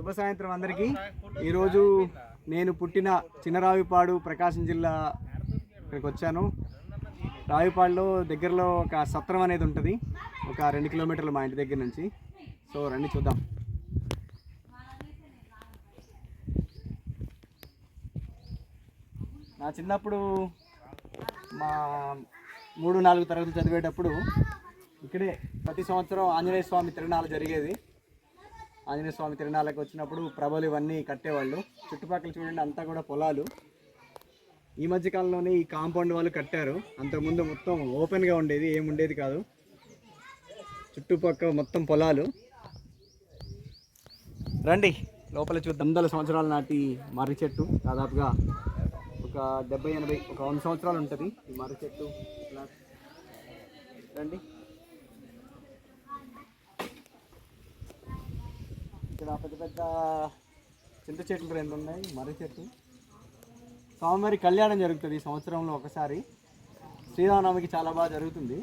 శుభ సాయంత్రం అందరికీ. ఈరోజు నేను పుట్టిన చిన్నరావిపాడు ప్రకాశం జిల్లా ఇక్కడికి వచ్చాను. రావిపాడులో దగ్గరలో ఒక సత్రం అనేది ఉంటుంది. ఒక రెండు కిలోమీటర్లు మా ఇంటి దగ్గర నుంచి. సో రండి చూద్దాం. నా చిన్నప్పుడు మా మూడు నాలుగు తరగతులు చదివేటప్పుడు ఇక్కడే ప్రతి సంవత్సరం ఆంజనేయ స్వామి తిరునాళ్ళు జరిగేది. ఆంజనేయ స్వామి తిరణాలకు వచ్చినప్పుడు ప్రభలు ఇవన్నీ కట్టేవాళ్ళు. చుట్టుపక్కల చూడండి అంతా కూడా పొలాలు. ఈ మధ్య కాలంలోనే ఈ కాంపౌండ్ వాళ్ళు కట్టారు. అంతకుముందు మొత్తం ఓపెన్గా ఉండేది ఏముండేది ఉండేది కాదు. చుట్టుపక్కల మొత్తం పొలాలు. రండి లోపల చూద్దాం. వందల సంవత్సరాల నాటి మర్రి చెట్టు. దాదాపుగా ఒక డెబ్బై ఎనభై ఒక వంద సంవత్సరాలు ఉంటుంది ఈ మర్రి చెట్టు. రండి. ఇక్కడ పెద్ద పెద్ద చింత చెట్లు రెండు ఉన్నాయి? మర్రి చెట్టు. స్వామివారి కళ్యాణం జరుగుతుంది ఈ సంవత్సరంలో ఒకసారి. శ్రీరామనవమికి చాలా బాగా జరుగుతుంది.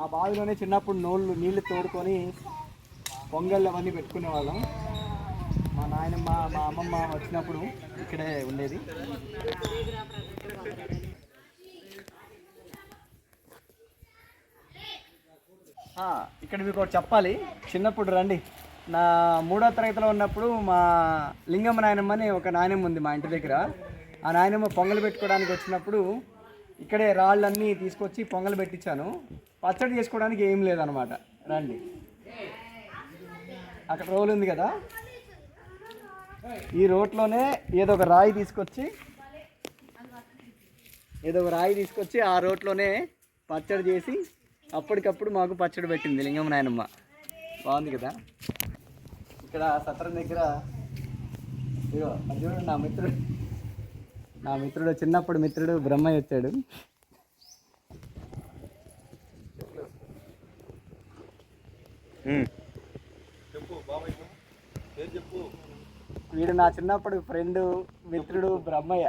ఆ బావిలోనే చిన్నప్పుడు నోళ్ళు నీళ్ళు తోడుకొని పొంగళ్ళు అవన్నీ పెట్టుకునే వాళ్ళం మా నాయనమ్మ మా అమ్మమ్మ వచ్చినప్పుడు ఇక్కడే ఉండేది. ఇక్కడ మీకు ఒకటి చెప్పాలి. చిన్నప్పుడు రండి. నా మూడో తరగతిలో ఉన్నప్పుడు మా లింగమ్మ నాయనమ్మని ఒక నాయనమ్మ ఉంది మా ఇంటి దగ్గర. ఆ నాయనమ్మ పొంగలు పెట్టుకోవడానికి వచ్చినప్పుడు ఇక్కడే రాళ్ళన్నీ తీసుకొచ్చి పొంగలు పెట్టించాను. పచ్చడి చేసుకోవడానికి ఏం లేదనమాట. రండి. అక్కడ రోలు ఉంది కదా? ఈ రోడ్లోనే ఏదో ఒక రాయి తీసుకొచ్చి ఏదో ఒక రాయి తీసుకొచ్చి ఆ రోడ్లోనే పచ్చడి చేసి అప్పటికప్పుడు మాకు పచ్చడి పెట్టింది లింగం నాయనమ్మ. బాగుంది కదా? ఇక్కడ సత్రం దగ్గర చూడండి నా మిత్రుడు. నా మిత్రుడు చిన్నప్పుడు మిత్రుడు బ్రహ్మయ్య వచ్చాడు వీడు నా చిన్నప్పుడు ఫ్రెండ్ మిత్రుడు బ్రహ్మయ్య.